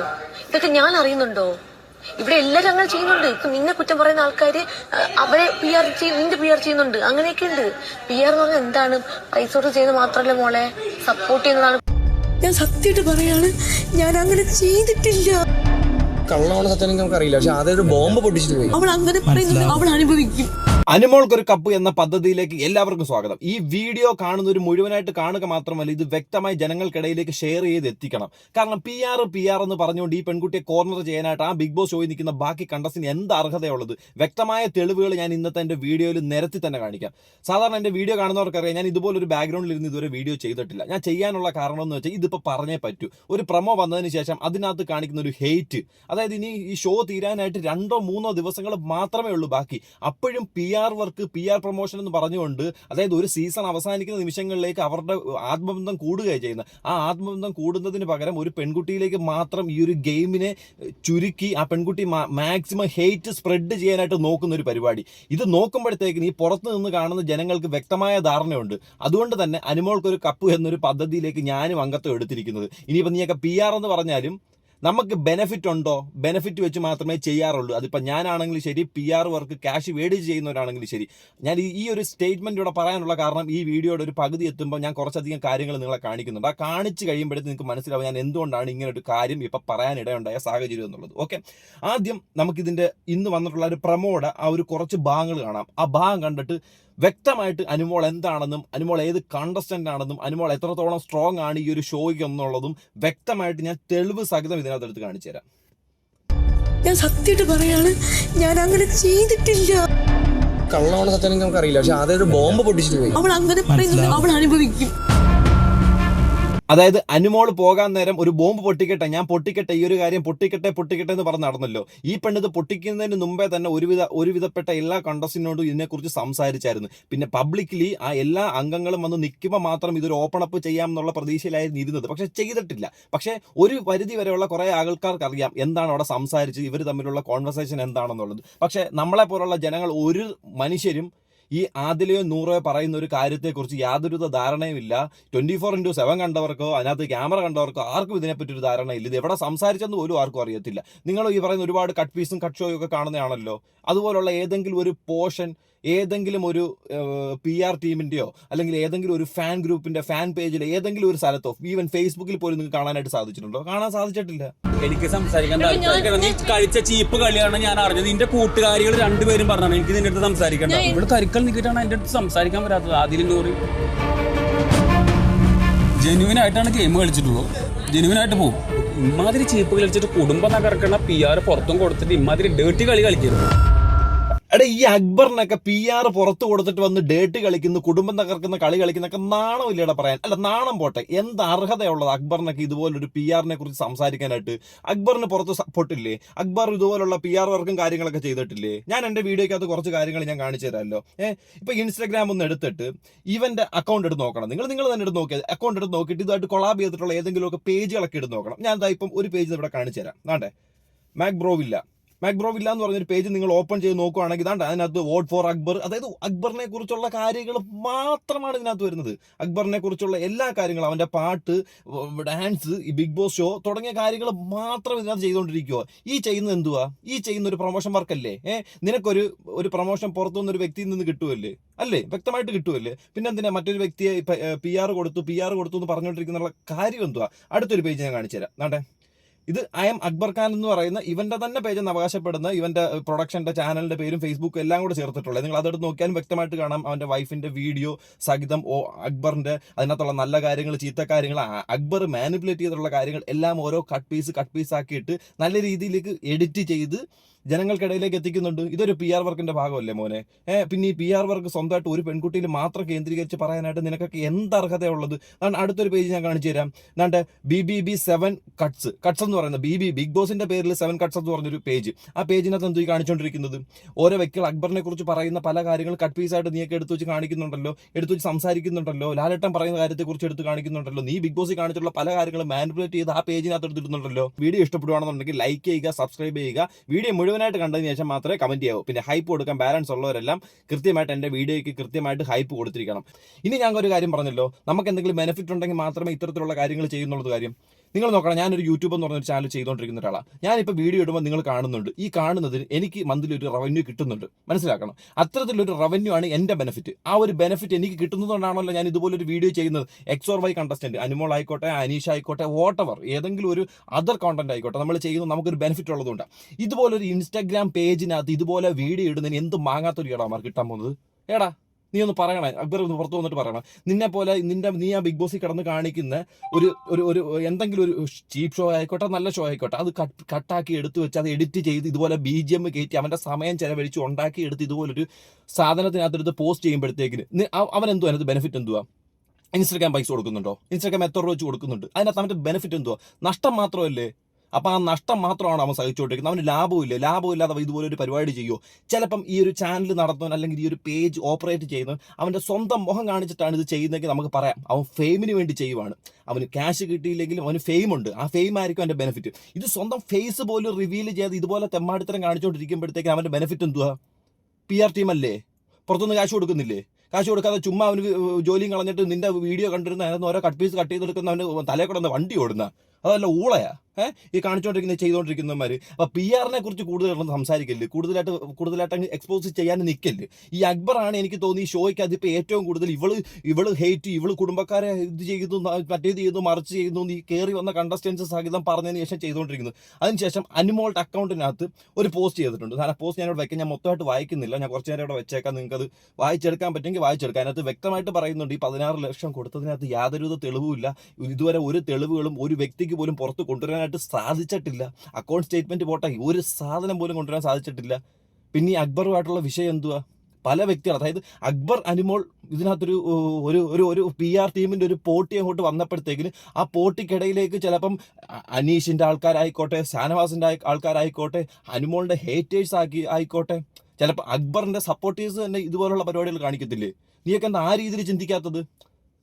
അറിയോ ഇതൊക്കെ ഞാൻ അറിയുന്നുണ്ടോ? ഇവിടെ എല്ലാരും അങ്ങനെ ചെയ്യുന്നുണ്ട്. ഇപ്പൊ നിന്നെ കുറ്റം പറയുന്ന ആൾക്കാര് അവരെ പി ആർ നിന്റെ പി ആർ ചെയ്യുന്നുണ്ട്. അങ്ങനെയൊക്കെ ഉണ്ട്. പി ആർ എന്ന് പറഞ്ഞാൽ എന്താണ്? പൈസ കൊടുത്ത് ചെയ്യുന്നത് മാത്രമല്ല മോളെ? സപ്പോർട്ട് ചെയ്യുന്നതാണ്. ഞാൻ സത്യമായിട്ട് പറയാണ് ഞാൻ അങ്ങനെ ചെയ്തിട്ടില്ല. കള്ളമാണ് സത്യം നമുക്കറിയില്ല പക്ഷെ അതായത് ഒരു ബോംബ് പൊട്ടിച്ചിട്ട് പോയി. അവൾ അങ്ങനെ പറയുന്നുണ്ട്. അവൾ അനുഭവിക്കും. അനുമോൾക്കൊരു കപ്പ് എന്ന പദ്ധതിയിലേക്ക് എല്ലാവർക്കും സ്വാഗതം. ഈ വീഡിയോ കാണുന്നവർ മുഴുവനായിട്ട് കാണുക മാത്രമല്ല ഇത് വ്യക്തമായി ജനങ്ങൾക്കിടയിലേക്ക് ഷെയർ ചെയ്ത് എത്തിക്കണം. കാരണം പി ആർ പി ആർ എന്ന് പറഞ്ഞുകൊണ്ട് ഈ പെൺകുട്ടിയെ കോർണർ ചെയ്യാനായിട്ട് ആ ബിഗ് ബോസ് ഷോയിൽ നിൽക്കുന്ന ബാക്കി കണ്ടസ്റ്റിന് എന്ത് അർഹതയുള്ളത്? വ്യക്തമായ തെളിവുകൾ ഞാൻ ഇന്നത്തെ എന്റെ വീഡിയോയിൽ നിരത്തി തന്നെ കാണിക്കാം. സാധാരണ എന്റെ വീഡിയോ കാണുന്നവർക്കറിയാം ഞാൻ ഇതുപോലൊരു ബാക്ക്ഗ്രൗണ്ടിൽ ഇരുന്ന് ഇതുവരെ വീഡിയോ ചെയ്തിട്ടില്ല. ഞാൻ ചെയ്യാനുള്ള കാരണം എന്ന് വെച്ചാൽ ഇതിപ്പോൾ പറഞ്ഞേ പറ്റൂ. ഒരു പ്രമോ വന്നതിന് ശേഷം അതിനകത്ത് കാണിക്കുന്ന ഒരു ഹെയ്റ്റ് അതായത് ഇനി ഈ ഷോ തീരാനായിട്ട് രണ്ടോ മൂന്നോ ദിവസങ്ങൾ മാത്രമേ ഉള്ളൂ ബാക്കി. അപ്പോഴും P R work P R promotion എന്ന് പറഞ്ഞുകൊണ്ട് അതായത് ഒരു സീസൺ അവസാനിക്കുന്ന നിമിഷങ്ങളിലേക്ക് അവരുടെ ആത്മബന്ധം കൂടുകയാണ് ചെയ്യുന്നത്. ആ ആത്മബന്ധം കൂടുന്നതിന് പകരം ഒരു പെൺകുട്ടിയിലേക്ക് മാത്രം ഈ ഒരു ഗെയിമിനെ ചുരുക്കി ആ പെൺകുട്ടി മാക്സിമം ഹെയ്റ്റ് സ്പ്രെഡ് ചെയ്യാനായിട്ട് നോക്കുന്ന ഒരു പരിപാടി. ഇത് നോക്കുമ്പോഴത്തേക്കും ഈ പുറത്ത് നിന്ന് കാണുന്ന ജനങ്ങൾക്ക് വ്യക്തമായ ധാരണയുണ്ട്. അതുകൊണ്ട് തന്നെ അനുമോൾക്കൊരു കപ്പ് എന്നൊരു പദ്ധതിയിലേക്ക് ഞാനും അംഗത്വം എടുത്തിരിക്കുന്നത്. ഇനിയിപ്പോൾ നീയൊക്കെ പി ആർ എന്ന് പറഞ്ഞാലും നമുക്ക് ബെനിഫിറ്റ് ഉണ്ടോ? ബെനിഫിറ്റ് വെച്ച് മാത്രമേ ചെയ്യാറുള്ളൂ. അതിപ്പോൾ ഞാനാണെങ്കിലും ശരി പി ആർ വർക്ക് ക്യാഷ് മേടിച്ച് ചെയ്യുന്നവരാണെങ്കിലും ശരി. ഞാൻ ഈ- ഒരു സ്റ്റേറ്റ്മെന്റ് ഇവിടെ പറയാനുള്ള കാരണം ഈ വീഡിയോയുടെ ഒരു പകുതി എത്തുമ്പോൾ ഞാൻ കുറച്ചധികം കാര്യങ്ങൾ നിങ്ങളെ കാണിക്കുന്നുണ്ട്. ആ കാണിച്ച് കഴിയുമ്പോഴത്തേക്ക് നിങ്ങൾക്ക് മനസ്സിലാവും ഞാൻ എന്തുകൊണ്ടാണ് ഇങ്ങനെ ഒരു കാര്യം ഇപ്പം പറയാനിടയുണ്ടായ സാഹചര്യം എന്നുള്ളത്. ഓക്കെ ആദ്യം നമുക്കിതിന്റെ ഇന്ന് വന്നിട്ടുള്ള ഒരു പ്രമോയുടെ ആ ഒരു കുറച്ച് ഭാഗങ്ങൾ കാണാം. ആ ഭാഗം കണ്ടിട്ട് വ്യക്തമായിട്ട് അനുമോൾ എന്താണെന്നും അനുമോൾ ഏത് കണ്ടസ്റ്റന്റ് ആണെന്നും അനുമോൾ എത്രത്തോളം സ്ട്രോങ് ആണ് ഈ ഒരു ഷോയ്ക്ക് എന്നുള്ളതും വ്യക്തമായിട്ട് ഞാൻ തെളിവ് സഹിതം ഇതിനകത്ത് എടുത്ത് കാണിച്ചു തരാം. ഞാൻ സത്യമായിട്ട് പറയാണ് ഞാൻ അങ്ങനെ ചെയ്തിട്ടില്ല. കള്ളമാണ് സത്യം നമുക്കറിയില്ല പക്ഷെ അതൊരു ബോംബ് പൊട്ടിച്ചിട്ട് പോയി. അവൾ അങ്ങനെ പറയുന്നത് അവൾ അനുഭവിക്കും. അതായത് അനുമോൾ പോകാൻ നേരം ഒരു ബോംബ് പൊട്ടിക്കട്ടെ ഞാൻ പൊട്ടിക്കട്ടെ ഈ ഒരു കാര്യം പൊട്ടിക്കട്ടെ പൊട്ടിക്കട്ടെ എന്ന് പറഞ്ഞ് നടന്നല്ലോ. ഈ പെണ്ണിത് പൊട്ടിക്കുന്നതിന് മുമ്പേ തന്നെ ഒരുവിധ ഒരുവിധപ്പെട്ട എല്ലാ കണ്ടസ്റ്റിനോടും ഇതിനെക്കുറിച്ച് സംസാരിച്ചായിരുന്നു. പിന്നെ പബ്ലിക്കലി ആ എല്ലാ അംഗങ്ങളും വന്ന് നിൽക്കുമ്പോൾ മാത്രം ഇതൊരു ഓപ്പൺ അപ്പ് ചെയ്യാം എന്നുള്ള പ്രതീക്ഷയിലായിരുന്നു ഇരുന്നത്. പക്ഷെ ചെയ്തിട്ടില്ല. പക്ഷേ ഒരു പരിധി വരെയുള്ള കുറേ ആൾക്കാർക്ക് അറിയാം എന്താണ് അവിടെ സംസാരിച്ച് ഇവർ തമ്മിലുള്ള കോൺവെർസേഷൻ എന്താണെന്നുള്ളത്. പക്ഷേ നമ്മളെ പോലുള്ള ജനങ്ങൾ ഒരു മനുഷ്യരും ഈ ആദിലയോ നൂറോ പറയുന്ന ഒരു കാര്യത്തെക്കുറിച്ച് യാതൊരുവിധ ധാരണയുമില്ല. ട്വന്റി ഫോർ ഇന്റു സെവൻ കണ്ടവർക്കോ അതിനകത്ത് ക്യാമറ കണ്ടവർക്കോ ആർക്കും ഇതിനെപ്പറ്റി ഒരു ധാരണയില്ല. ഇത് എവിടെ സംസാരിച്ചെന്ന് പോലും ആർക്കും അറിയത്തില്ല. നിങ്ങൾ ഈ പറയുന്ന ഒരുപാട് കട്ട് പീസും കട്ട് ഷോയും ഒക്കെ കാണുന്നതാണല്ലോ. അതുപോലുള്ള ഏതെങ്കിലും ഒരു പോർഷൻ ഏതെങ്കിലും ഒരു പി ആർ ടീമിന്റെയോ അല്ലെങ്കിൽ ഏതെങ്കിലും ഒരു ഫാൻ ഗ്രൂപ്പിന്റെ ഫാൻ പേജിലെ ഏതെങ്കിലും ഒരു സ്ഥലത്തോ ഈവൻ ഫേസ്ബുക്കിൽ പോലും നിങ്ങൾക്ക് കാണാനായിട്ട് സാധിച്ചിട്ടുണ്ടോ? കാണാൻ സാധിച്ചിട്ടില്ല. എനിക്ക് സംസാരിക്കാൻ താല്പര്യം നീ കഴിച്ച ചീപ്പ് കളിയാണ് ഞാൻ അറിഞ്ഞത്. നിന്റെ കൂട്ടുകാരികൾ രണ്ടുപേരും പറഞ്ഞാണ് എനിക്ക് നിന്റെ അടുത്ത് സംസാരിക്കണ്ട. ഇവിടെ കരിക്കൽ നിൽക്കിട്ടാണ് എന്റെ അടുത്ത് സംസാരിക്കാൻ വരാത്തത്. ആദ്യം ഒരു ജെന്യൂൻ ആയിട്ടാണ് ഗെയിം കളിച്ചിട്ടുള്ളൂ ജെന്യൂൻ ആയിട്ട് പോകും ഇമാതിരി ചീപ്പ് കളിച്ചിട്ട് കുടുംബം തകർക്കണ പി ആർ പുറത്തും കൊടുത്തിട്ട് ഇമാതിരി ഡേർട്ടി കളി കളിക്കരുത്. എടാ ഈ അക്ബറിനൊക്കെ പി ആർ പുറത്ത് കൊടുത്തിട്ട് വന്ന് ഡേറ്റ് കളിക്കുന്ന കുടുംബം തകർക്കുന്ന കളി കളിക്കുന്നൊക്കെ നാണമില്ലടാ പറയാൻ. അല്ല നാണം പോട്ടെ. എന്ത് അർഹതയുള്ളത് അക്ബറിനൊക്കെ ഇതുപോലൊരു പി ആറിനെ കുറിച്ച് സംസാരിക്കാനായിട്ട്? അക്ബറിന് പുറത്ത് സപ്പോർട്ടില്ലേ അക്ബർ ഇതുപോലുള്ള പി ആർ വർക്കും കാര്യങ്ങളൊക്കെ ചെയ്തിട്ടില്ലേ? ഞാൻ എന്റെ വീഡിയോയ്ക്കകത്ത് കുറച്ച് കാര്യങ്ങൾ ഞാൻ കാണിച്ചു തരാമല്ലോ. ഏഹ് ഇപ്പൊ ഇൻസ്റ്റാഗ്രാം ഒന്ന് എടുത്തിട്ട് ഇവന്റെ അക്കൗണ്ട് എടുത്ത് നോക്കണം. നിങ്ങൾ നിങ്ങൾ തന്നെ എടുത്ത് നോക്കിയത് അക്കൗണ്ട് എടുത്ത് നോക്കിയിട്ട് ഇതുമായിട്ട് കൊളാബ് ചെയ്തിട്ടുള്ള ഏതെങ്കിലുമൊക്കെ പേജുകളൊക്കെ എടുത്ത് നോക്കണം. ഞാൻ ദാ ഇപ്പം ഒരു പേജ് ഇവിടെ കാണിച്ചു തരാം. വേണ്ടേ മാക് ബ്രോവില്ല മാക്ബ്രോവില്ല എന്ന് പറഞ്ഞൊരു പേജ് നിങ്ങൾ ഓപ്പൺ ചെയ്ത് നോക്കുകയാണെങ്കിൽ ഇതാണ്ട് അതിനകത്ത് വോട്ട് ഫോർ അക്ബർ അതായത് അക്ബറിനെ കുറിച്ചുള്ള കാര്യങ്ങൾ മാത്രമാണ് ഇതിനകത്ത് വരുന്നത്. അക്ബറിനെ കുറിച്ചുള്ള എല്ലാ കാര്യങ്ങളും അവന്റെ പാട്ട് ഡാൻസ് ഈ ബിഗ് ബോസ് ഷോ തുടങ്ങിയ കാര്യങ്ങൾ മാത്രം ഇതിനകത്ത് ചെയ്തുകൊണ്ടിരിക്കുക ഈ ചെയ്യുന്നത് എന്തുവാ? ഈ ചെയ്യുന്ന ഒരു പ്രൊമോഷൻ വർക്കല്ലേ ഏഹ് നിനക്കൊരു ഒരു പ്രൊമോഷൻ പുറത്തുനിന്ന് ഒരു വ്യക്തിയിൽ നിന്ന് കിട്ടുമല്ലേ അല്ലേ? വ്യക്തമായിട്ട് കിട്ടുമല്ലേ പിന്നെ എന്തിനാ മറ്റൊരു വ്യക്തിയെ പി ആർ കൊടുത്തു പി ആർ കൊടുത്തു എന്ന് പറഞ്ഞുകൊണ്ടിരിക്കുന്ന കാര്യം എന്തുവാ? അടുത്തൊരു പേജ് ഞാൻ കാണിച്ചു തരാം നാട്ടെ ഇത് ഐ എം അക്ബർ ഖാൻ എന്ന് പറയുന്ന ഇവന്റെ തന്നെ പേജ് എന്ന് അവകാശപ്പെടുന്ന ഇവന്റെ പ്രൊഡക്ഷന്റെ ചാനലിന്റെ പേരും ഫേസ്ബുക്കും എല്ലാം കൂടെ ചേർത്തിട്ടുള്ളത്. നിങ്ങൾ അതെടുത്ത് നോക്കിയാലും വ്യക്തമായിട്ട് കാണാം അവന്റെ വൈഫിന്റെ വീഡിയോ സഹിതം ഓ അക്ബറിന്റെ അതിനകത്തുള്ള നല്ല കാര്യങ്ങൾ ചീത്ത കാര്യങ്ങൾ അക്ബർ മാനിപ്പുലേറ്റ് ചെയ്തിട്ടുള്ള കാര്യങ്ങൾ എല്ലാം ഓരോ കട്ട് പീസ് കട്ട് പീസ് ആക്കിയിട്ട് നല്ല രീതിയിലേക്ക് എഡിറ്റ് ചെയ്ത് ജനങ്ങൾക്കിടയിലേക്ക് എത്തിക്കുന്നുണ്ട്. ഇതൊരു പി ആർ വർക്കിന്റെ ഭാഗമല്ലേ മോനെ? ഏഹ് പിന്നെ ഈ പി ആർ വർക്ക് സ്വന്തമായിട്ട് ഒരു പെൺകുട്ടിയിൽ മാത്രം കേന്ദ്രീകരിച്ച് പറയാനായിട്ട് നിനക്കൊക്കെ എന്ത് അർഹതയുള്ളത് അടുത്തൊരു പേജ് ഞാൻ കാണിച്ചു തരാം. എന്നാണ്ട് B B B seven cuts cuts എന്ന് പറയുന്നത് ബി ബി ബിഗ് ബോസിന്റെ പേരിൽ സെവൻ കട്ട്സ് എന്ന് പറഞ്ഞൊരു പേജ്. ആ പേജിനകത്ത് എന്ത് കാണിച്ചുകൊണ്ടിരിക്കുന്നത്? ഓരോ വ്യക്തികൾ അക്ബറിനെ കുറിച്ച് പറയുന്ന പല കാര്യങ്ങൾ കട്ട് പീസായിട്ട് നീയൊക്കെ എടുത്തു വെച്ച് കാണിക്കുന്നുണ്ടല്ലോ എടുത്തു വെച്ച് സംസാരിക്കുന്നുണ്ടല്ലോ ലാലേട്ടൻ പറയുന്ന കാര്യത്തെ കുറിച്ച് എടുത്ത് കാണിക്കുന്നുണ്ടല്ലോ നീ ബിഗ് ബോസിൽ കാണിച്ചിട്ടുള്ള പല കാര്യങ്ങളും മാനിപ്പുലേറ്റ് ചെയ്ത് ആ പേജിനകത്ത് എടുത്തിട്ടുണ്ടല്ലോ വീഡിയോ ഇഷ്ടപ്പെടുവാണെന്നുണ്ടെങ്കിൽ ലൈക്ക് ചെയ്യുക സബ്സ്ക്രൈബ് ചെയ്യുക. വീഡിയോ മുഴുവനായിട്ട് കണ്ടതിന് ശേഷം മാത്രമേ കമന്റ് ചെയ്യാവൂ. പിന്നെ ഹൈപ്പ് കൊടുക്കാൻ ബാലൻസ് ഉള്ളവരെല്ലാം കൃത്യമായിട്ട് എന്റെ വീഡിയോയ്ക്ക് കൃത്യമായിട്ട് ഹൈപ്പ് കൊടുത്തിരിക്കണം. ഇനി ഞാൻ ഒരു കാര്യം പറഞ്ഞല്ലോ. നമുക്ക് എന്തെങ്കിലും ബെനിഫിറ്റ് ഉണ്ടെങ്കിൽ മാത്രമേ ഇത്തരത്തിലുള്ള കാര്യങ്ങൾ ചെയ്യുന്നുള്ളത് കാര്യം. നിങ്ങൾ നോക്കണം ഞാനൊരു യൂട്യൂബ് എന്ന് പറഞ്ഞൊരു ചാനൽ ചെയ്തുകൊണ്ടിരിക്കുന്ന ഒരാളാണ് ഞാനിപ്പോൾ വീഡിയോ ഇടുമ്പോൾ നിങ്ങൾ കാണുന്നുണ്ട്. ഈ കാണുന്നതിന് എനിക്ക് മന്ത്ലി ഒരു റവന്യൂ കിട്ടുന്നുണ്ട്. മനസ്സിലാക്കണം? അത്തരത്തിലൊരു റവന്യൂ ആണ് എന്റെ ബെനിഫിറ്റ് ആ ഒരു ബെനിഫിറ്റ് എനിക്ക് കിട്ടുന്നതുകൊണ്ടാണല്ലോ ഞാൻ ഇതുപോലൊരു വീഡിയോ ചെയ്യുന്നത്. X or Y contestant Anumol ആയിക്കോട്ടെ അനീഷ് ആയിക്കോട്ടെ വോട്ടവർ ഏതെങ്കിലും ഒരു അതർ കോണ്ടന്റ് ആയിക്കോട്ടെ നമ്മൾ ചെയ്യുന്നത് നമുക്കൊരു ബെനിഫിറ്റ് ഉള്ളതുകൊണ്ടാണ് ഇതുപോലൊരു ഇൻസ്റ്റാഗ്രാം പേജിനകത്ത് ഇതുപോലെ വീഡിയോ ഇടുന്നതിന് എന്ത് മാങ്ങാത്തൊരു ഇടാമാർ കിട്ടാൻ പോകുന്നത്? ഏടാ നീ ഒന്ന് പറയണേ. അക്ബർ ഒന്ന് പുറത്തു വന്നിട്ട് പറയണം. നിന്നെ പോലെ നിന്റെ നീ ആ ബിഗ് ബോസിൽ കിടന്ന് കാണിക്കുന്ന ഒരു ഒരു ഒരു എന്തെങ്കിലും ഒരു ചീപ്പ് ഷോ ആയിക്കോട്ടെ നല്ല ഷോ ആയിക്കോട്ടെ അത് കട്ട് കട്ടാക്കി എടുത്ത് വെച്ച് അത് എഡിറ്റ് ചെയ്ത് ഇതുപോലെ ബി ജി എം കയറ്റി അവന്റെ സമയം ചെലവഴിച്ച് ഉണ്ടാക്കി എടുത്ത് ഇതുപോലൊരു സാധനത്തിനകത്തെടുത്ത് പോസ്റ്റ് ചെയ്യുമ്പോഴത്തേക്കിന് അവൻ എന്തുവാ അതിനകത്ത് ബെനിഫിറ്റ് എന്തുവാ? ഇൻസ്റ്റഗ്രാം പൈസ കൊടുക്കുന്നുണ്ടോ? ഇൻസ്റ്റഗ്രാം എത്ര രൂപ വെച്ച് കൊടുക്കുന്നുണ്ട്? അതിനകത്ത് അവന്റെ ബെനിഫിറ്റ് എന്തുവാ? നഷ്ടം മാത്രമല്ലേ? അപ്പൊ ആ നഷ്ടം മാത്രമാണ് അവൻ സഹിച്ചുകൊണ്ടിരിക്കുന്നത്. അവന് ലാഭമില്ല ലാഭമില്ലാതെ അവൻ ഇതുപോലെ ഒരു പരിപാടി ചെയ്യുമോ ചിലപ്പം ഈ ഒരു ചാനൽ നടത്തുന്നവൻ അല്ലെങ്കിൽ ഈ ഒരു പേജ് ഓപ്പറേറ്റ് ചെയ്യുന്നത് അവന്റെ സ്വന്തം മുഖം കാണിച്ചിട്ടാണ് ഇത് ചെയ്യുന്നതെങ്കിൽ നമുക്ക് പറയാം. അവൻ ഫെയിമിന് വേണ്ടി ചെയ്യുവാണ്. അവന് ക്യാഷ് കിട്ടിയില്ലെങ്കിലും അവന് ഫെയിം ഉണ്ട്. ആ ഫെയിം ആയിരിക്കും അവന്റെ ബെനിഫിറ്റ് ഇത് സ്വന്തം ഫേസ് പോലും റിവീൽ ചെയ്ത് ഇതുപോലെ തെമ്മാടിത്തരം കാണിച്ചുകൊണ്ടിരിക്കുമ്പോഴത്തേക്ക് അവന്റെ ബെനിഫിറ്റ് എന്തുവാ? പി ആർ ടീം അല്ലേ? പുറത്തുനിന്ന് കാശ് കൊടുക്കുന്നില്ലേ? കാശ് കൊടുക്കാതെ ചുമ്മാ അവന് ജോലിയും കളഞ്ഞിട്ട് നിന്റെ വീഡിയോ കണ്ടിരുന്ന അതിനകത്ത് ഓരോ കട്ട് പീസ് കട്ട് ചെയ്തെടുക്കുന്ന അവന് തലേ വണ്ടി ഓടുന്ന. അതല്ല ഊളയാ. ഈ കാണിച്ചുകൊണ്ടിരിക്കുന്ന ചെയ്തുകൊണ്ടിരിക്കുന്നവന്മാർ അപ്പൊ പി ആറിനെ കുറിച്ച് കൂടുതലായിട്ടൊന്നും സംസാരിക്കല്ല്? കൂടുതലായിട്ട് കൂടുതലായിട്ട് അങ്ങ് എക്സ്പോസ് ചെയ്യാൻ നിൽക്കല്ല് ഈ അക്ബറാണ് എനിക്ക് തോന്നി ഈ ഷോയ്ക്ക് അതിപ്പോ ഏറ്റവും കൂടുതൽ ഇവൾ ഇവൾ ഹേറ്റ് ഇവൾ കുടുംബക്കാരെ ഇത് ചെയ്യുന്നു മറ്റേത് ചെയ്യുന്നു മറിച്ച് ചെയ്യുന്നു ഈ കയറി വന്ന കണ്ടസ്റ്റൻസ് സഹിതം പറഞ്ഞതിന് ശേഷം ചെയ്തുകൊണ്ടിരിക്കുന്നത് അതിനുശേഷം അനുമോളുടെ അക്കൗണ്ടിനകത്ത് ഒരു പോസ്റ്റ് ചെയ്തിട്ടുണ്ട്. ആ പോസ്റ്റ് ഞാനിവിടെ വെക്കാൻ ഞാൻ മൊത്തമായിട്ട് വായിക്കുന്നില്ല. ഞാൻ കുറച്ച് നേരം ഇവിടെ വെച്ചേക്കാം. നിങ്ങൾക്ക് അത് വായിച്ചെടുക്കാൻ പറ്റുമെങ്കിൽ വായിച്ചെടുക്കാം. അതിനകത്ത് വ്യക്തമായിട്ട് പറയുന്നുണ്ട് ഈ പതിനാറ് ലക്ഷം കൊടുത്തതിനകത്ത് യാതൊരുവിധ തെളിവുമില്ല. ഇതുവരെ ഒരു തെളിവുകളും ഒരു വ്യക്തിക്ക് പോലും പുറത്ത് കൊണ്ടുവരാനായിട്ട് സാധിച്ചിട്ടില്ല. അക്കൗണ്ട് സ്റ്റേറ്റ്മെന്റ് പോട്ടെ ഒരു സാധനം പോലും കൊണ്ടുവരാൻ സാധിച്ചിട്ടില്ല. പിന്നെ ഈ അക്ബറുമായിട്ടുള്ള വിഷയം എന്തുവാ? പല വ്യക്തികൾ അതായത് അക്ബർ അനുമോൾ ഇതിനകത്തൊരു ഒരു ഒരു ഒരു പി ആർ ടീമിന്റെ ഒരു പോട്ടി അങ്ങോട്ട് വന്നപ്പോഴത്തേക്കിന് ആ പോട്ടിക്കിടയിലേക്ക് ചിലപ്പം അനീഷിന്റെ ആൾക്കാരായിക്കോട്ടെ ഷാനവാസിന്റെ ആൾക്കാരായിക്കോട്ടെ അനുമോളിന്റെ ഹേറ്റേഴ്സ് ആക്കി ആയിക്കോട്ടെ. ചിലപ്പോൾ അക്ബറിന്റെ സപ്പോർട്ടേഴ്സ് തന്നെ ഇതുപോലുള്ള പരിപാടികൾ കാണിക്കത്തില്ലേ? നീയൊക്കെ എന്താ ആ രീതിയിൽ ചിന്തിക്കാത്തത്?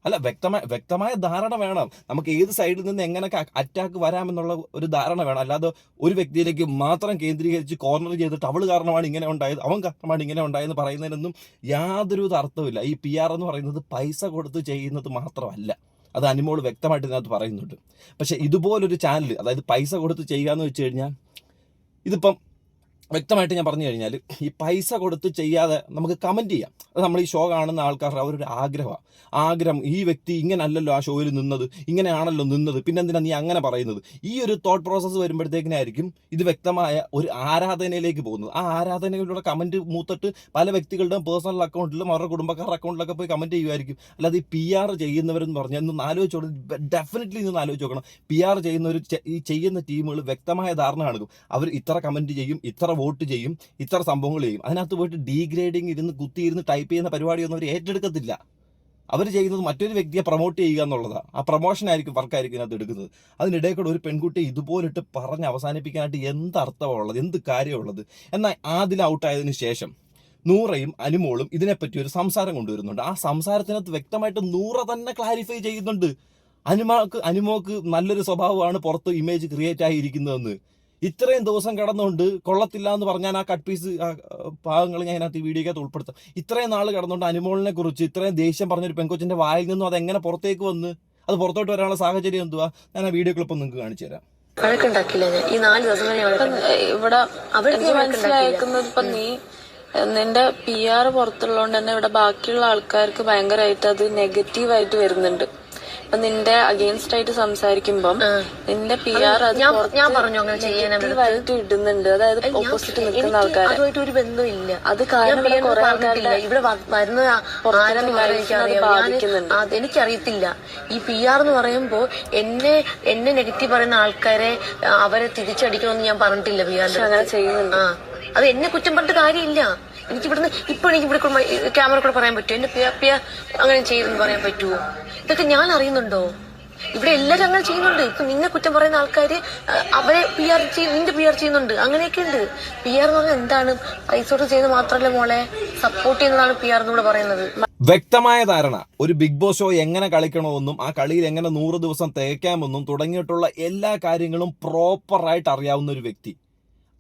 അല്ല വ്യക്തമായ വ്യക്തമായ ധാരണ വേണം. നമുക്ക് ഏത് സൈഡിൽ നിന്ന് എങ്ങനെയൊക്കെ അറ്റാക്ക് വരാമെന്നുള്ള ഒരു ധാരണ വേണം. അല്ലാതെ ഒരു വ്യക്തിയിലേക്ക് മാത്രം കേന്ദ്രീകരിച്ച് കോർണർ ചെയ്തിട്ട് അവൾ കാരണമാണ് ഇങ്ങനെ ഉണ്ടായത് അവൻ കാരണമാണ് ഇങ്ങനെ ഉണ്ടായെന്ന് പറയുന്നതിനൊന്നും യാതൊരു അർത്ഥമില്ല ഈ പി ആർ എന്ന് പറയുന്നത് പൈസ കൊടുത്ത് ചെയ്യുന്നത് മാത്രമല്ല. അത് അനിമോൾ വ്യക്തമായിട്ട് ഇതിനകത്ത് പറയുന്നുണ്ട്. പക്ഷേ ഇതുപോലൊരു ചാനൽ അതായത് പൈസ കൊടുത്ത് ചെയ്യുക എന്ന് വെച്ച് കഴിഞ്ഞാൽ ഇതിപ്പം വ്യക്തമായിട്ട് ഞാൻ പറഞ്ഞു കഴിഞ്ഞാൽ ഈ പൈസ കൊടുത്ത് ചെയ്യാതെ നമുക്ക് കമന്റ് ചെയ്യാം. അത് നമ്മൾ ഈ ഷോ കാണുന്ന ആൾക്കാരുടെ അവരുടെ ആഗ്രഹമാണ് ആഗ്രഹം ഈ വ്യക്തി ഇങ്ങനെ അല്ലല്ലോ ആ ഷോയിൽ നിന്നത് ഇങ്ങനെയാണല്ലോ നിന്നത് പിന്നെ എന്തിനാ നീ അങ്ങനെ പറയുന്നത്? ഈ ഒരു തോട്ട് പ്രോസസ്സ് വരുമ്പോഴത്തേക്കിനായിരിക്കും ഇത് വ്യക്തമായ ഒരു ആരാധനയിലേക്ക് പോകുന്നത്. ആ ആരാധനയിലൂടെ കമന്റ് മൂത്തിട്ട് പല വ്യക്തികളുടെയും പേഴ്സണൽ അക്കൗണ്ടിലും അവരുടെ കുടുംബക്കാരുടെ അക്കൗണ്ടിലൊക്കെ പോയി കമന്റ് ചെയ്യുമായിരിക്കും. അല്ലാതെ ഈ പി ആർ ചെയ്യുന്നവരെന്ന് പറഞ്ഞാൽ ഇന്ന് ആലോചിച്ച് നോക്കണം ഡെഫിനറ്റ്ലി ഇന്ന് ആലോചിച്ച് നോക്കണം. പി ആർ ചെയ്യുന്നവർ ഈ ചെയ്യുന്ന ടീമുകൾ വ്യക്തമായ ധാരണ കാണും. അവർ ഇത്ര കമന്റ് ചെയ്യും ഇത്ര വോട്ട് ചെയ്യും ഇത്ര സംഭവങ്ങൾ ചെയ്യും. അതിനകത്ത് പോയിട്ട് ഡീഗ്രേഡിങ് ഇരുന്ന് കുത്തിയിരുന്ന് ടൈപ്പ് ചെയ്യുന്ന പരിപാടിയൊന്നും അവർ ഏറ്റെടുക്കത്തില്ല. അവർ ചെയ്യുന്നത് മറ്റൊരു വ്യക്തിയെ പ്രൊമോട്ട് ചെയ്യുക എന്നുള്ളതാണ് ആ പ്രൊമോഷൻ ആയിരിക്കും വർക്കായിരിക്കും ഇതിനകത്ത് എടുക്കുന്നത്. അതിനിടയിൽ കൂടെ ഒരു പെൺകുട്ടി ഇതുപോലിട്ട് പറഞ്ഞ് അവസാനിപ്പിക്കാനായിട്ട് എന്ത് അർത്ഥമുള്ളത് എന്ത് കാര്യമുള്ളത് എന്നാൽ ആദ്യം ഔട്ടായതിനു ശേഷം നൂറയും അനുമോളും ഇതിനെപ്പറ്റി ഒരു സംസാരം കൊണ്ടുവരുന്നുണ്ട്. ആ സംസാരത്തിനകത്ത് വ്യക്തമായിട്ട് നൂറ തന്നെ ക്ലാരിഫൈ ചെയ്യുന്നുണ്ട്. അനുമാക്ക് അനുമോക്ക് നല്ലൊരു സ്വഭാവമാണ് പുറത്ത് ഇമേജ് ക്രിയേറ്റ് ആയിരിക്കുന്നതെന്ന് ഇത്രയും ദിവസം കിടന്നുകൊണ്ട് കൊള്ളത്തില്ല എന്ന് പറഞ്ഞാൽ ആ കട്ട് പീസ് ഭാഗങ്ങൾ ഞാൻ അതിനകത്ത് ഈ വീഡിയോക്കകത്ത് ഉൾപ്പെടുത്താം. ഇത്രയും നാൾ കിടന്നുകൊണ്ട് അനുമോളിനെ കുറിച്ച് ഇത്രയും ദേഷ്യം പറഞ്ഞൊരു പെൺകൊച്ചിന്റെ വായിൽ നിന്നും അത് എങ്ങനെ പുറത്തേക്ക് വന്ന് അത് പുറത്തോട്ട് വരാനുള്ള സാഹചര്യം എന്തുവാ? ഞാൻ ആ വീഡിയോ ക്ലിപ്പ് നിങ്ങൾക്ക് കാണിച്ചു തരാം. വഴക്കുണ്ടാക്കില്ല ഞാൻ ഈ നാല് ദിവസം ഇവിടെ മനസ്സിലാക്കുന്നത് ഇപ്പൊ നീ നിന്റെ പി ആർ പുറത്തുള്ളതുകൊണ്ട് തന്നെ ഇവിടെ ബാക്കിയുള്ള ആൾക്കാർക്ക് ഭയങ്കരമായിട്ട് അത് നെഗറ്റീവായിട്ട് വരുന്നുണ്ട്. ഇപ്പൊ നിന്റെ അഗെയിൻസ്റ്റ് ആയിട്ട് സംസാരിക്കുമ്പം നിന്റെ പി ആർ അത് ഞാൻ പറഞ്ഞു അങ്ങനെ ചെയ്യാൻ നെഗറ്റീവായിട്ട് ഇടുന്നുണ്ട്. അതായത് ഓപ്പോസിറ്റ് നിൽക്കുന്ന ആൾക്കാർ അതുമായിട്ട് ഒരു ബന്ധമില്ല. അത് കാരണം കുറെ ഇവിടെ വരുന്ന ആരെന്ന് എനിക്കറിയത്തില്ല. ഈ പി ആർ എന്ന് പറയുമ്പോ എന്നെ എന്നെ നെഗറ്റീവ് പറയുന്ന ആൾക്കാരെ അവരെ തിരിച്ചടിക്കണമെന്ന് ഞാൻ പറഞ്ഞിട്ടില്ല പി ആർ അങ്ങനെ ചെയ്യുന്നുണ്ട്. അത് എന്നെ കുറ്റം പറഞ്ഞിട്ട് കാര്യമില്ല. എനിക്ക് ഇവിടുന്ന് ഇപ്പൊ എനിക്ക് ഇവിടെ ക്യാമറ കൂടെ പറയാൻ പറ്റുമോ? എന്റെ പിയ അങ്ങനെ ചെയ്തെന്ന് പറയാൻ പറ്റുമോ? ഇതൊക്കെ ഞാൻ അറിയുന്നുണ്ടോ? ഇവിടെ എല്ലാരും അങ്ങനെ ചെയ്യുന്നുണ്ട്. ഇപ്പൊ നിന്നെ കുറ്റം പറയുന്ന ആൾക്കാര് അവരെ പി ആർ ചെയ്യും നിന്റെ പി ആർ ചെയ്യുന്നുണ്ട്. അങ്ങനെയൊക്കെ ഉണ്ട്. പി ആർ എന്ന് പറഞ്ഞാൽ എന്താണ്? പൈസ കൊടുത്ത് ചെയ്യുന്നത് മാത്രമല്ല മോളെ? സപ്പോർട്ട് ചെയ്യുന്നതാണ് പി ആർ എന്നൂടെ പറയുന്നത്. വ്യക്തമായ ധാരണ. ഒരു ബിഗ് ബോസ് ഷോ എങ്ങനെ കളിക്കണമെന്നും ആ കളിയിൽ എങ്ങനെ നൂറ് ദിവസം തേക്കാമെന്നും തുടങ്ങിയിട്ടുള്ള എല്ലാ കാര്യങ്ങളും പ്രോപ്പറായിട്ട് അറിയാവുന്ന ഒരു വ്യക്തി.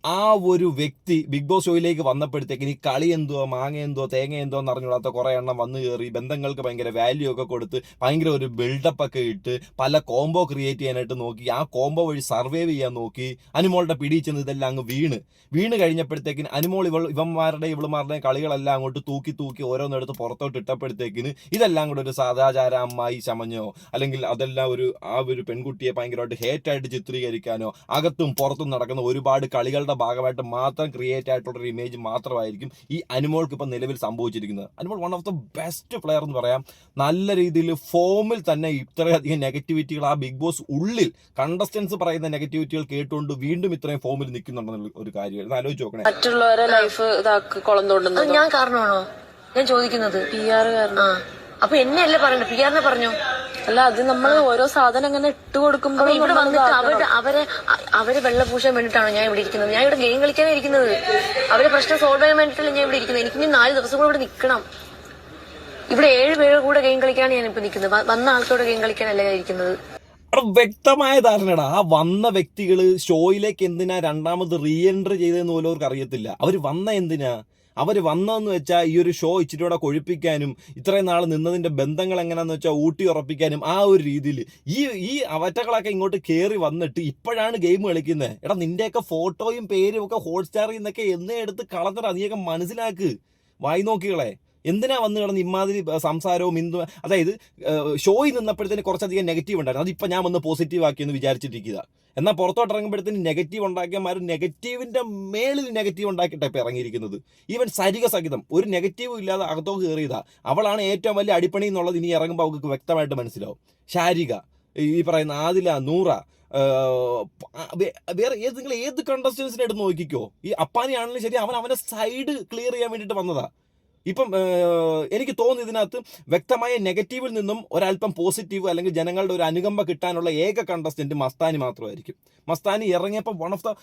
ആ ഒരു വ്യക്തി ബിഗ് ബോസ് ഷോയിലേക്ക് വന്നപ്പോഴത്തേക്കിന് ഈ കളി എന്തോ മാങ്ങ എന്തോ തേങ്ങ എന്തോ എന്ന് അറിഞ്ഞൂടാത്ത കുറേ എണ്ണം വന്നു കയറി ബന്ധങ്ങൾക്ക് ഭയങ്കര വാല്യൂ ഒക്കെ കൊടുത്ത് ഭയങ്കര ഒരു ബിൽഡപ്പ് ഒക്കെ ഇട്ട് പല കോംബോ ക്രിയേറ്റ് ചെയ്യാനായിട്ട് നോക്കി ആ കോംബോ വഴി സർവൈവ് ചെയ്യാൻ നോക്കി അനുമോളുടെ പിടി ചെന്ന് ഇതെല്ലാം അങ്ങ് വീണ്. വീണ് കഴിഞ്ഞപ്പോഴത്തേക്കിന് അനുമോൾ ഇവൾ ഇവന്മാരുടെ ഇവളുമാരുടെ കളികളെല്ലാം അങ്ങോട്ട് തൂക്കി തൂക്കി ഓരോന്നെടുത്ത് പുറത്തോട്ട് ഇട്ടപ്പോഴത്തേക്കിന് ഇതെല്ലാം കൂടെ ഒരു സദാചാര അമ്മായി ചമഞ്ഞോ അല്ലെങ്കിൽ അതെല്ലാം ഒരു ആ ഒരു പെൺകുട്ടിയെ ഭയങ്കരമായിട്ട് ഹേറ്റായിട്ട് ചിത്രീകരിക്കാനോ അകത്തും പുറത്തും നടക്കുന്ന ഒരുപാട് കളികളുടെ ഭാഗമായിട്ട് മാത്രം ക്രിയേറ്റ് ആയിട്ടുള്ള ഒരു ഇമേജ് മാത്രമായിരിക്കും ഈ അനുമോൾക്ക് ഇപ്പം നിലവിൽ സംഭവിച്ചിരിക്കുന്നത്. Anumol one of the best player എന്ന് പറയാം. നല്ല രീതിയിൽ ഫോമിൽ തന്നെ ഇത്രയധികം നെഗറ്റിവിറ്റികൾ ആ ബിഗ് ബോസ് ഉള്ളിൽ കണ്ടസ്റ്റൻസ് പറയുന്ന നെഗറ്റിവിറ്റികൾ കേട്ടുകൊണ്ട് വീണ്ടും ഇത്രയും ഫോമിൽ നിൽക്കുന്നുണ്ടെന്നുള്ള ഒരു കാര്യം. ഒന്ന് ആലോചിച്ച് നോക്കണേ. മറ്റുള്ളവരെ ലൈഫ് ഞാൻ കാരണമാണോ? ഞാൻ ചോദിക്കുന്നത്. പി ആർ കാരണം അപ്പൊ എന്നെ അല്ലേ പറയണ്ടേ പി ആറിനെ പറഞ്ഞു? അല്ല അത് നമ്മൾ ഓരോ സാധനം അങ്ങനെ ഇട്ട് കൊടുക്കുമ്പോൾ ഇവിടെ വന്നിട്ട് അവരുടെ അവരെ അവരെ വെള്ളപൂശാൻ വേണ്ടിയിട്ടാണോ ഞാൻ ഇവിടെ ഇരിക്കുന്നത്? ഞാൻ ഇവിടെ ഗെയിം കളിക്കാനേ ഇരിക്കുന്നത്. അവരെ പ്രശ്നം സോൾവ് ചെയ്യാൻ വേണ്ടിയിട്ടല്ല ഞാൻ ഇവിടെ ഇരിക്കുന്നത്. എനിക്ക് ഇനി നാല് ദിവസം കൂടെ ഇവിടെ നിൽക്കണം. ഇവിടെ ഏഴ് പേരുടെ കൂടെ ഗെയിം കളിക്കാനാണ് ഞാൻ ഇപ്പൊ നിൽക്കുന്നത്. വന്ന ആൾക്കാരുടെ ഗെയിം കളിക്കാനല്ല ഞാൻ ഇരിക്കുന്നത്. വ്യക്തമായ ധാരണടാ ആ വന്ന വ്യക്തികൾ ഷോയിലേക്ക് എന്തിനാ രണ്ടാമത് റീ എൻട്രി ചെയ്തതെന്ന് പോലും അവർക്ക് അറിയത്തില്ല. അവർ വന്ന എന്തിനാ? അവർ വന്നതെന്ന് വെച്ചാൽ ഈ ഒരു ഷോ ഇച്ചിരി കൂടെ കൊഴിപ്പിക്കാനും ഇത്രയും നാൾ നിന്നതിന്റെ ബന്ധങ്ങൾ എങ്ങനെയാന്ന് വെച്ചാൽ ഊട്ടി ഉറപ്പിക്കാനും ആ ഒരു രീതിയിൽ ഈ ഈ അവറ്റകളൊക്കെ ഇങ്ങോട്ട് കയറി വന്നിട്ട് ഇപ്പോഴാണ് ഗെയിം കളിക്കുന്നത് എടാ നിന്റെയൊക്കെ ഫോട്ടോയും പേരും ഒക്കെ ഹോട്ട്സ്റ്റാറിൽ നിന്നൊക്കെ എന്നേ എടുത്ത് കളഞ്ഞിട്ട് നീയൊക്കെ മനസ്സിലാക്ക്. വായി നോക്കികളെ എന്തിനാ വന്ന് കിടന്ന് ഇമാതിരി സംസാരവും ഇന്തു അതായത് ഷോയിൽ നിന്നപ്പോഴത്തേന് കുറച്ചധികം നെഗറ്റീവ് ഉണ്ടായിരുന്നു. അതിപ്പോൾ ഞാൻ വന്ന് പോസിറ്റീവ് ആക്കിയെന്ന് വിചാരിച്ചിട്ടിരിക്കുക എന്നാൽ പുറത്തോട്ട് ഇറങ്ങുമ്പോഴത്തേന് നെഗറ്റീവ് ഉണ്ടാക്കിയമാർ നെഗറ്റീവിന്റെ മേളിൽ നെഗറ്റീവ് ഉണ്ടാക്കിയിട്ടാണ് ഇപ്പോൾ ഇറങ്ങിയിരിക്കുന്നത്. ഈവൻ സരിക സഹിതം ഒരു നെഗറ്റീവും ഇല്ലാതെ അകത്തോക്ക് കയറിയതാ. അവളാണ് ഏറ്റവും വലിയ അടിപ്പണി എന്നുള്ളത് ഇനി ഇറങ്ങുമ്പോൾ അവൾക്ക് വ്യക്തമായിട്ട് മനസ്സിലാവും. ശാരിക ഈ പറയുന്ന ആദില നൂറ വേറെ ഏത് നിങ്ങൾ ഏത് കണ്ടസ്റ്റൻസിനെ എടുത്ത് നോക്കിക്കോ? ഈ അപ്പാനി ആണെങ്കിലും ശരി അവൻ അവനെ സൈഡ് ക്ലിയർ ചെയ്യാൻ വേണ്ടിയിട്ട് വന്നതാ. ഇപ്പം എനിക്ക് തോന്നുന്നു ഇതിനകത്ത് വ്യക്തമായ നെഗറ്റീവിൽ നിന്നും ഒരല്പം പോസിറ്റീവ് അല്ലെങ്കിൽ ജനങ്ങളുടെ ഒരു അനുകമ്പ കിട്ടാനുള്ള ഏക കണ്ടസ്റ്റന്റ് മസ്താനി മാത്രമായിരിക്കും. മസ്താനി ഇറങ്ങിയപ്പോൾ വൺ ഓഫ് ദ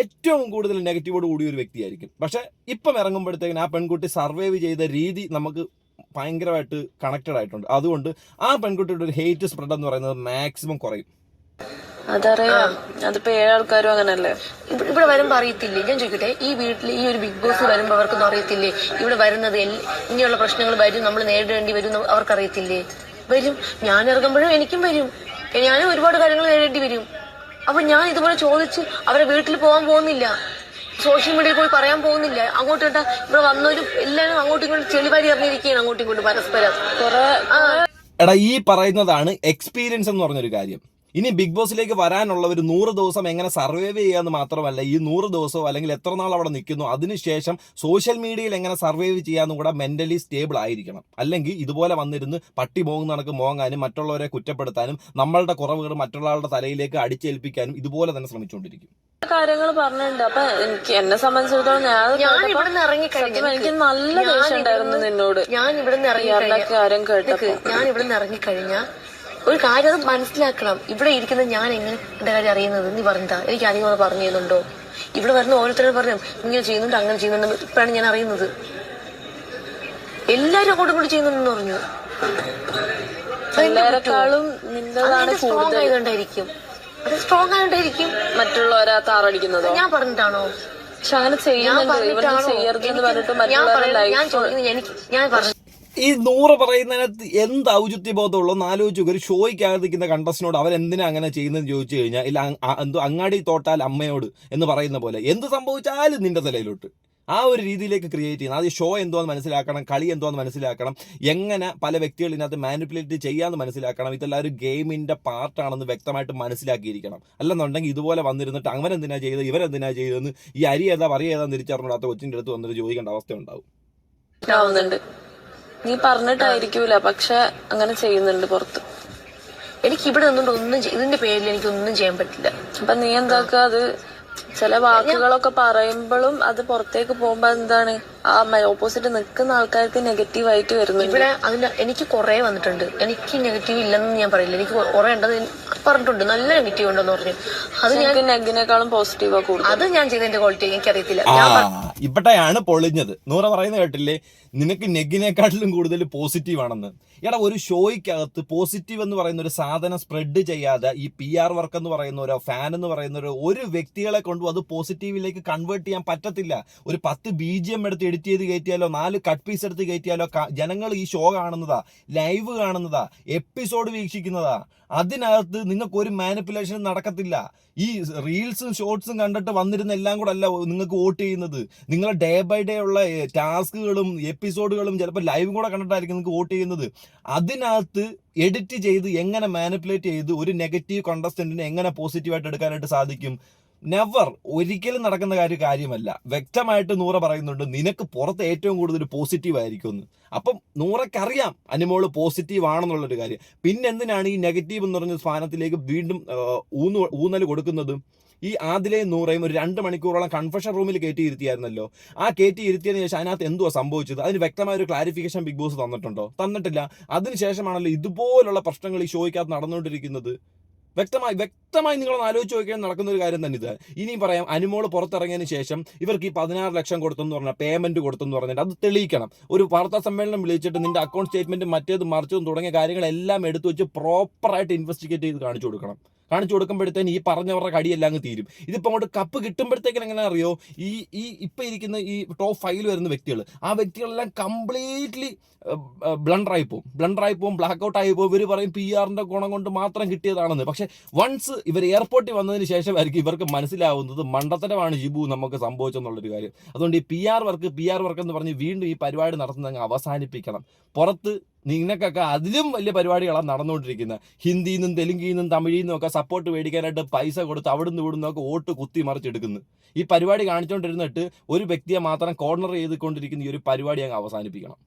ഏറ്റവും കൂടുതൽ നെഗറ്റീവോട് കൂടിയ ഒരു വ്യക്തിയായിരിക്കും. പക്ഷേ ഇപ്പം ഇറങ്ങുമ്പോഴത്തേക്കിന് ആ പെൺകുട്ടി സർവൈവ് ചെയ്ത രീതി നമുക്ക് ഭയങ്കരമായിട്ട് കണക്റ്റഡ് ആയിട്ടുണ്ട്. അതുകൊണ്ട് ആ പെൺകുട്ടിയുടെ ഒരു ഹേറ്റ് സ്പ്രെഡ് എന്ന് പറയുന്നത് മാക്സിമം കുറയും. അതറിയാം. അതിപ്പോ ഏഴാൾക്കാരും അങ്ങനല്ലേ? ഇവിടെ വരുമ്പോ അറിയത്തില്ലേ? ഞാൻ ചോദിക്കട്ടെ ഈ വീട്ടിൽ ഈ ഒരു ബിഗ് ബോസ് വരുമ്പോ അവർക്കൊന്നും അറിയത്തില്ലേ? ഇവിടെ വരുന്നത് ഇനിയുള്ള ഇങ്ങനെയുള്ള പ്രശ്നങ്ങൾ വരും നമ്മൾ നേരിടേണ്ടി വരും അവർക്കറിയത്തില്ലേ? വരും. ഞാൻ ഇറങ്ങുമ്പോഴും എനിക്കും വരും. ഞാനും ഒരുപാട് കാര്യങ്ങൾ നേരിടേണ്ടി വരും. അപ്പൊ ഞാൻ ഇതുപോലെ ചോദിച്ച് അവരെ വീട്ടിൽ പോകാൻ പോകുന്നില്ല. സോഷ്യൽ മീഡിയയിൽ പോയി പറയാൻ പോകുന്നില്ല. അങ്ങോട്ടും കേട്ടാ ഇവിടെ വന്നവരും എല്ലാവരും അങ്ങോട്ടും ഇങ്ങോട്ടും ചെളിവാരി അറിഞ്ഞിരിക്കുകയാണ് അങ്ങോട്ടും ഇങ്ങോട്ടും പരസ്പരം. കൊറേ എടാ ഈ പറയുന്നതാണ് എക്സ്പീരിയൻസ് എന്ന് പറഞ്ഞൊരു കാര്യം. ഇനി ബിഗ് ബോസിലേക്ക് വരാനുള്ളവർ നൂറ് ദിവസം എങ്ങനെ സർവൈവ് ചെയ്യാന്ന് മാത്രമല്ല ഈ നൂറ് ദിവസവും അല്ലെങ്കിൽ എത്ര നാൾ അവിടെ നിൽക്കുന്നു അതിനുശേഷം സോഷ്യൽ മീഡിയയിൽ എങ്ങനെ സർവൈവ് ചെയ്യാന്നും കൂടെ മെന്റലി സ്റ്റേബിൾ ആയിരിക്കണം. അല്ലെങ്കിൽ ഇതുപോലെ വന്നിരുന്ന് പട്ടി മോങ്ങുന്ന കണക്ക് മോങ്ങാനും മറ്റുള്ളവരെ കുറ്റപ്പെടുത്താനും നമ്മളുടെ കുറവുകൾ മറ്റുള്ളവരുടെ തലയിലേക്ക് അടിച്ചേൽപ്പിക്കാനും ഇതുപോലെ തന്നെ ശ്രമിച്ചുകൊണ്ടിരിക്കും. കാര്യങ്ങൾ പറഞ്ഞിട്ടുണ്ട്. അപ്പൊ എനിക്ക് എന്നെ സംബന്ധിച്ചിടത്തോളം ഞാൻ ഇവിടുന്ന് ഇറങ്ങിക്കഴിഞ്ഞു. സത്യം എനിക്ക് നല്ല ദേഷ്യം ഉണ്ടായിരുന്നു നിന്നോട്. ഞാൻ ഇവിടുന്ന് ഇറങ്ങിക്കഴിഞ്ഞ കാര്യം കേട്ടപ്പോ. ഞാൻ ഇവിടുന്ന് ഇറങ്ങിക്കഴിഞ്ഞ ഒരു കാര്യം അത് മനസ്സിലാക്കണം. ഇവിടെ ഇരിക്കുന്ന ഞാൻ എങ്ങനെ എന്റെ കാര്യം അറിയുന്നത്? നീ പറഞ്ഞതാ എനിക്ക് അധികം അത് പറഞ്ഞു തരുന്നുണ്ടോ? ഇവിടെ വരുന്ന ഓരോരുത്തരും പറഞ്ഞു ഇങ്ങനെ ചെയ്യുന്നുണ്ട് അങ്ങനെ ചെയ്യുന്നുണ്ട് ഇപ്പോഴാണ് ഞാൻ അറിയുന്നത്. എല്ലാരും അങ്ങോട്ടും കൂടി ചെയ്യുന്നുണ്ടെന്ന് പറഞ്ഞു. സ്ട്രോങ് ആയതുകൊണ്ടായിരിക്കും. അത് സ്ട്രോങ് ആയതുകൊണ്ടായിരിക്കും. മറ്റുള്ളവരാ താറടിക്കുന്നതോ? ഞാൻ പറഞ്ഞിട്ടാണോ? പക്ഷെ അങ്ങനെ ഞാൻ ചെയ്യുന്നുണ്ട് ഇവർക്ക് പറഞ്ഞിട്ടാണോ? ചെയ്യരുതെന്ന് പറഞ്ഞിട്ട് ഞാൻ ഞാൻ ലൈഫ് ചോദിക്കുന്നത് എനിക്ക് ഞാൻ പറഞ്ഞു ഈ നൂറ് പറയുന്നതിനകത്ത് എന്ത് ഔചിത്യ ബോധമുള്ളൂ എന്ന് ആലോചിച്ച്. ഒരു ഷോയ്ക്കകത്ത് നിൽക്കുന്ന കണ്ടസ്റ്റിനോട് അവരെന്തിനാ അങ്ങനെ ചെയ്യുന്നതെന്ന് ചോദിച്ചു കഴിഞ്ഞാൽ ഇല്ല എന്തോ അങ്ങാടി തോട്ടാൽ അമ്മയോട് എന്ന് പറയുന്ന പോലെ എന്ത് സംഭവിച്ചാലും നിന്റെ തലയിലോട്ട്. ആ ഒരു രീതിയിലേക്ക് ക്രിയേറ്റ് ചെയ്യുന്നത് അത് ഷോ എന്തോന്ന് മനസ്സിലാക്കണം കളി എന്തോന്ന് മനസ്സിലാക്കണം എങ്ങനെ പല വ്യക്തികൾ ഇതിനകത്ത് മാനിപ്പുലേറ്റ് ചെയ്യാമെന്ന് മനസ്സിലാക്കണം ഇതെല്ലാം ഒരു ഗെയിമിന്റെ പാർട്ടാണെന്ന് വ്യക്തമായിട്ട് മനസ്സിലാക്കിയിരിക്കണം. അല്ലെന്നുണ്ടെങ്കിൽ ഇതുപോലെ വന്നിരുന്നിട്ട് അവനെന്തിനാ ചെയ്തത് ഇവരെന്തിനാ ചെയ്തതെന്ന് ഈ അരി ഏതാ പറയേതാന്ന് തിരിച്ചറിഞ്ഞൂടാത്ത കൊച്ചിന്റെ അടുത്ത് വന്നിട്ട് ചോദിക്കേണ്ട അവസ്ഥ ഉണ്ടാവും. നീ പറഞ്ഞിട്ടായിരിക്കൂല പക്ഷെ അങ്ങനെ ചെയ്യുന്നുണ്ട് പുറത്ത്. എനിക്ക് ഇവിടെ നിന്നുകൊണ്ട് ഒന്നും ഇതിന്റെ പേരിൽ എനിക്ക് ഒന്നും ചെയ്യാൻ പറ്റില്ല. അപ്പൊ നീ എന്താക്ക അത്? ചില വാക്കുകളൊക്കെ പറയുമ്പോഴും അത് പുറത്തേക്ക് പോകുമ്പോ എന്താണ് ആ ഓപ്പോസിറ്റ് നിൽക്കുന്ന ആൾക്കാർക്ക് നെഗറ്റീവ് ആയിട്ട് വരുന്നു ഇവിടെ അതിന് എനിക്ക് കുറെ വന്നിട്ടുണ്ട്. എനിക്ക് നെഗറ്റീവ് ഇല്ലെന്ന് ഞാൻ പറയില്ല. എനിക്ക് കുറെ ഉണ്ടെന്ന് പറഞ്ഞിട്ടുണ്ട്. നല്ല നെഗറ്റീവ് ഉണ്ടെന്ന് പറഞ്ഞു. അത് ഞാൻ നെഗിനേക്കാളും പോസിറ്റീവാ കൂടുതൽ. അത് ഞാൻ ചെയ്തതിന്റെ ക്വാളിറ്റി എനിക്ക് അറിയത്തില്ല. ഇവിടെയാണ് പൊളിഞ്ഞത്. നൂറ പറയുന്നത് കേട്ടില്ലേ? നിനക്ക് നെഗിനെക്കാട്ടിലും കൂടുതൽ പോസിറ്റീവ് ആണെന്ന്. എടാ ഒരു ഷോയ്ക്കകത്ത് പോസിറ്റീവ് എന്ന് പറയുന്ന ഒരു സാധനം സ്പ്രെഡ് ചെയ്യാതെ ഈ പി ആർ വർക്ക് എന്ന് പറയുന്നവരോ ഫാൻ എന്ന് പറയുന്നവരോ ഒരു വ്യക്തികളെ കൊണ്ടും അത് പോസിറ്റീവിലേക്ക് കൺവേർട്ട് ചെയ്യാൻ പറ്റത്തില്ല. ഒരു പത്ത് ബി ജി എം എടുത്ത് എഡിറ്റ് ചെയ്ത് കയറ്റിയാലോ നാല് കട്ട് പീസ് എടുത്ത് കയറ്റിയാലോ ജനങ്ങൾ ഈ ഷോ കാണുന്നതാ ലൈവ് കാണുന്നതാ എപ്പിസോഡ് വീക്ഷിക്കുന്നതാ. അതിനകത്ത് നിങ്ങൾക്ക് ഒരു മാനിപ്പുലേഷൻ നടക്കത്തില്ല. ഈ റീൽസും ഷോർട്സും കണ്ടിട്ട് വന്നിരുന്ന എല്ലാം കൂടെ അല്ല നിങ്ങൾക്ക് വോട്ട് ചെയ്യുന്നത്. നിങ്ങൾ ഡേ ബൈ ഡേ ഉള്ള ടാസ്കുകളും എപ്പിസോഡുകളും ചിലപ്പോൾ ലൈവും കൂടെ കണ്ടിട്ടായിരിക്കും നിങ്ങൾക്ക് വോട്ട് ചെയ്യുന്നത്. അതിനകത്ത് എഡിറ്റ് ചെയ്ത് എങ്ങനെ മാനിപ്പുലേറ്റ് ചെയ്ത് ഒരു നെഗറ്റീവ് കോണ്ടസ്റ്റന്റിനെ എങ്ങനെ പോസിറ്റീവായിട്ട് എടുക്കാനായിട്ട് സാധിക്കും? നെവർ ഒരിക്കലും നടക്കുന്ന കാര്യം കാര്യമല്ല. വ്യക്തമായിട്ട് നൂറ പറയുന്നുണ്ട് നിനക്ക് പുറത്ത് ഏറ്റവും കൂടുതൽ പോസിറ്റീവ് ആയിരിക്കും എന്ന്. അപ്പം നൂറക്കറിയാം അനുമോൾ പോസിറ്റീവ് ആണെന്നുള്ളൊരു കാര്യം. പിന്നെ എന്തിനാണ് ഈ നെഗറ്റീവ് എന്ന് പറഞ്ഞ സ്ഥാനത്തിലേക്ക് വീണ്ടും ഊന്ന് ഊന്നു ഊന്നൽ കൊടുക്കുന്നത്? ഈ ആദിലേയും നൂറയും ഒരു രണ്ട് മണിക്കൂറോളം കൺഫഷൻ റൂമിൽ കയറ്റി ഇരുത്തിയായിരുന്നല്ലോ ആ കയറ്റി ഇരുത്തിയതിന് ശേഷം അതിനകത്ത് എന്തുവാ സംഭവിച്ചത്? അതിന് വ്യക്തമായ ഒരു ക്ലാരിഫിക്കേഷൻ ബിഗ് ബോസ് തന്നിട്ടുണ്ടോ? തന്നിട്ടില്ല. അതിനുശേഷമാണല്ലോ ഇതുപോലുള്ള പ്രശ്നങ്ങൾ ഈ ഷോയ്ക്കകത്ത് നടന്നുകൊണ്ടിരിക്കുന്നത്. വ്യക്തമായി വ്യക്തമായി നിങ്ങളൊന്ന് ആലോചിച്ച് നോക്കിയാൽ നടക്കുന്ന ഒരു കാര്യം തന്നെ ഇത് ഇനിയും പറയാം അനുമോൾ പുറത്തിറങ്ങിയതിന് ശേഷം ഇവർക്ക് ഈ പതിനാറ് ലക്ഷം കൊടുത്തെന്ന് പറഞ്ഞാൽ പേയ്മെന്റ് കൊടുത്തെന്ന് പറഞ്ഞിട്ട് അത് തെളിയിക്കണം. ഒരു വാർത്താ സമ്മേളനം വിളിച്ചിട്ട് നിന്റെ അക്കൗണ്ട് സ്റ്റേറ്റ്മെന്റ് മറ്റേത് മറിച്ചതും തുടങ്ങിയ കാര്യങ്ങളെല്ലാം എടുത്തു വെച്ച് പ്രോപ്പറായിട്ട് ഇൻവെസ്റ്റിഗേറ്റ് ചെയ്ത് കാണിച്ചു കൊടുക്കണം. കാണിച്ചു കൊടുക്കുമ്പോഴത്തേന് ഈ പറഞ്ഞവരുടെ കടിയെല്ലാം അങ്ങ് തീരും. ഇതിപ്പോൾ അങ്ങോട്ട് കപ്പ് കിട്ടുമ്പോഴത്തേക്കിന് എങ്ങനെ അറിയോ? ഈ ഈ ഇപ്പം ഇരിക്കുന്ന ഈ ടോപ്പ് ഫൈവിൽ വരുന്ന വ്യക്തികൾ ആ വ്യക്തികളെല്ലാം കംപ്ലീറ്റ്ലി ബ്ലണ്ടറായി പോകും ബ്ലണ്ടറായി പോകും ബ്ലാക്ക് ഔട്ട് ആയി പോകും ഇവർ പറയും പി ആറിന്റെ ഗുണം കൊണ്ട് മാത്രം കിട്ടിയതാണെന്ന്. പക്ഷേ വൺസ് ഇവർ എയർപോർട്ടിൽ വന്നതിന് ശേഷമായിരിക്കും ഇവർക്ക് മനസ്സിലാവുന്നത് മണ്ടത്തരമാണ് ജിബു നമുക്ക് സംഭവിച്ചെന്നുള്ളൊരു കാര്യം. അതുകൊണ്ട് ഈ P R work P R work എന്ന് പറഞ്ഞ് വീണ്ടും ഈ പരിപാടി നടത്തുന്നത് അങ്ങ് അവസാനിപ്പിക്കണം. പുറത്ത് നിങ്ങൾക്കൊക്കെ അതിലും വലിയ പരിപാടികളാണ് നടന്നുകൊണ്ടിരിക്കുന്നത് ഹിന്ദിയിൽ നിന്നും തെലുങ്കിൽ നിന്നും തമിഴിൽ നിന്നും ഒക്കെ സപ്പോർട്ട് മേടിക്കാനായിട്ട് പൈസ കൊടുത്ത് അവിടെ നിന്ന് ഇവിടുന്ന് ഒക്കെ വോട്ട് കുത്തി മറിച്ചെടുക്കുന്നു. ഈ പരിപാടി കാണിച്ചുകൊണ്ടിരുന്നിട്ട് ഒരു വ്യക്തിയെ മാത്രം കോർണർ ചെയ്തുകൊണ്ടിരിക്കുന്ന ഈ ഒരു പരിപാടി അങ്ങ് അവസാനിപ്പിക്കണം.